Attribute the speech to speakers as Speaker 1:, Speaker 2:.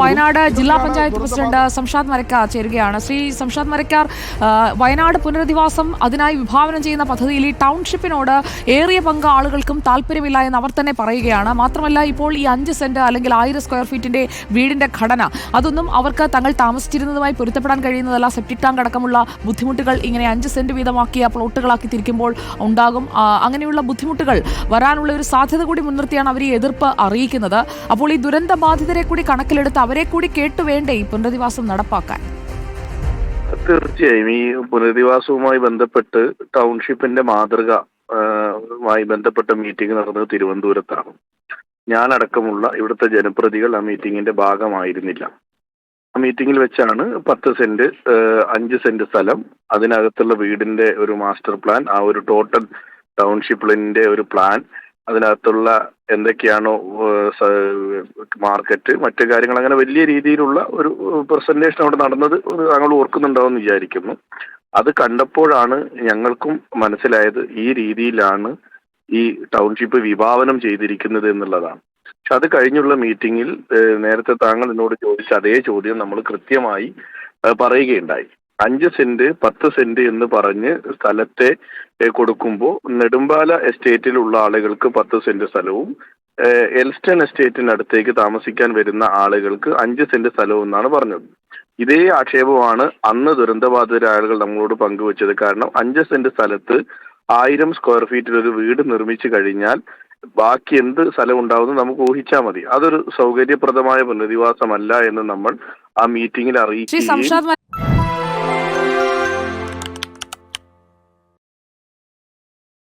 Speaker 1: വയനാട് ജില്ലാ പഞ്ചായത്ത് പ്രസിഡന്റ് സംഷാദ് മരക്കാർ ചേരുകയാണ്. ശ്രീ സംഷാദ് മരക്കാർ വയനാട് പുനരധിവാസം അതിനായി വിഭാവനം ചെയ്യുന്ന പദ്ധതിയിൽ ഈ ടൗൺഷിപ്പിനോട് ഏറിയ പങ്ക് ആളുകൾക്കും താല്പര്യമില്ല എന്ന് അവർ തന്നെ പറയുകയാണ്. മാത്രമല്ല ഇപ്പോൾ ഈ അഞ്ച് സെന്റ് അല്ലെങ്കിൽ ആയിരം സ്ക്വയർ ഫീറ്റിന്റെ വീടിന്റെ ഘടന അതൊന്നും അവർക്ക് തങ്ങൾ താമസിച്ചിരുന്നതുമായി പൊരുത്തപ്പെടാൻ കഴിയുന്നതല്ല. സെപ്റ്റിക് ടാങ്ക് അടക്കമുള്ള ബുദ്ധിമുട്ടുകൾ ഇങ്ങനെ അഞ്ച് സെന്റ് വീതമാക്കിയ പ്ലോട്ടുകളാക്കി തിരിക്കുമ്പോൾ ഉണ്ടാകും. അങ്ങനെയുള്ള ബുദ്ധിമുട്ടുകൾ വരാനുള്ള ഒരു സാധ്യത കൂടി മുൻനിർത്തിയാണ് അവർ ഈ എതിർപ്പ് അറിയിക്കുന്നത്. അപ്പോൾ ഈ ദുരന്ത ബാധിതരെ കൂടി കണക്കിലെടുത്ത് അവരെ കൂടി കേട്ടു വേണ്ടേ ഈ പുനരധിവാസം നടപ്പാക്കാൻ?
Speaker 2: തീർച്ചയായും. ഈ പുനരധിവാസവുമായി ബന്ധപ്പെട്ട് ടൗൺഷിപ്പിന്റെ മാതൃക മായി ബന്ധപ്പെട്ട മീറ്റിംഗ് നടന്നത് തിരുവനന്തപുരത്താണ്. ഞാനടക്കമുള്ള ഇവിടുത്തെ ജനപ്രതികൾ ആ മീറ്റിംഗിന്റെ ഭാഗമായിരുന്നില്ല. ആ മീറ്റിംഗിൽ വെച്ചാണ് പത്ത് സെന്റ് അഞ്ച് സെന്റ് സ്ഥലം അതിനകത്തുള്ള വീടിന്റെ ഒരു മാസ്റ്റർ പ്ലാൻ ആ ഒരു ടോട്ടൽ ടൗൺഷിപ്പിന്റെ ഒരു പ്ലാൻ അതിനകത്തുള്ള എന്തൊക്കെയാണോ മാർക്കറ്റ് മറ്റു കാര്യങ്ങൾ അങ്ങനെ വലിയ രീതിയിലുള്ള ഒരു പ്രസന്റേഷൻ അവിടെ നടന്നത് താങ്കൾ ഓർക്കുന്നുണ്ടാവും വിചാരിക്കുന്നു. അത് കണ്ടപ്പോഴാണ് ഞങ്ങൾക്കും മനസ്സിലായത് ഈ രീതിയിലാണ് ഈ ടൗൺഷിപ്പ് വിഭാവനം ചെയ്തിരിക്കുന്നത് എന്നുള്ളതാണ്. പക്ഷെ അത് കഴിഞ്ഞുള്ള മീറ്റിംഗിൽ നേരത്തെ താങ്കൾ എന്നോട് ചോദിച്ച അതേ ചോദ്യം നമ്മൾ കൃത്യമായി പറയുകയുണ്ടായി. അഞ്ച് സെന്റ് പത്ത് സെന്റ് എന്ന് പറഞ്ഞ് സ്ഥലത്തെ കൊടുക്കുമ്പോൾ നെടുമ്പാല എസ്റ്റേറ്റിലുള്ള ആളുകൾക്ക് പത്ത് സെന്റ് സ്ഥലവും എൽസ്റ്റൺ എസ്റ്റേറ്റിനടുത്തേക്ക് താമസിക്കാൻ വരുന്ന ആളുകൾക്ക് അഞ്ച് സെന്റ് സ്ഥലവും എന്നാണ് പറഞ്ഞത്. ഇതേ ആക്ഷേപമാണ് അന്ന് ദുരന്തബാധിതരായ ആളുകൾ നമ്മളോട് പങ്കുവച്ചത്. കാരണം അഞ്ച് സെന്റ് സ്ഥലത്ത് ആയിരം സ്ക്വയർ ഫീറ്റിൽ ഒരു വീട് നിർമ്മിച്ചു കഴിഞ്ഞാൽ ബാക്കി എന്ത് സ്ഥലം ഉണ്ടാവുന്നു നമുക്ക് ഊഹിച്ചാൽ മതി. അതൊരു സൗകര്യപ്രദമായ പുനരധിവാസമല്ല എന്ന് നമ്മൾ ആ മീറ്റിംഗിൽ
Speaker 1: അറിയിച്ചു
Speaker 2: അറിയിക്കുകയും